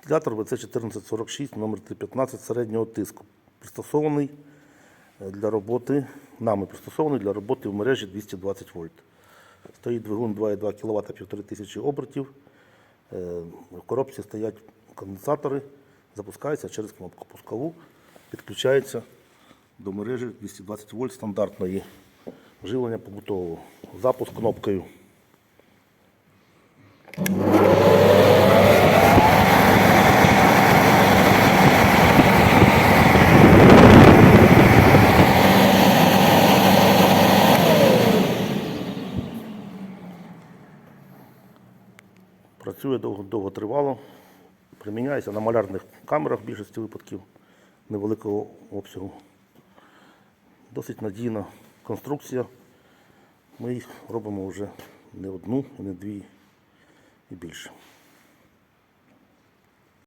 Вентилятор ВЦ-1446 номер 315 середнього тиску. Пристосований для роботи, нами пристосований для роботи в мережі 220 вольт. Стоїть двигун 2,2 кВт 1500 обертів. Е, В коробці стоять конденсатори, запускається через кнопку пускову, підключається до мережі 220 вольт стандартної живлення побутового. Запуск кнопкою. Працює довго, тривало, приміняється на малярних камерах в більшості випадків невеликого обсягу. Досить надійна конструкція. Ми їх робимо вже не одну, не дві і більше.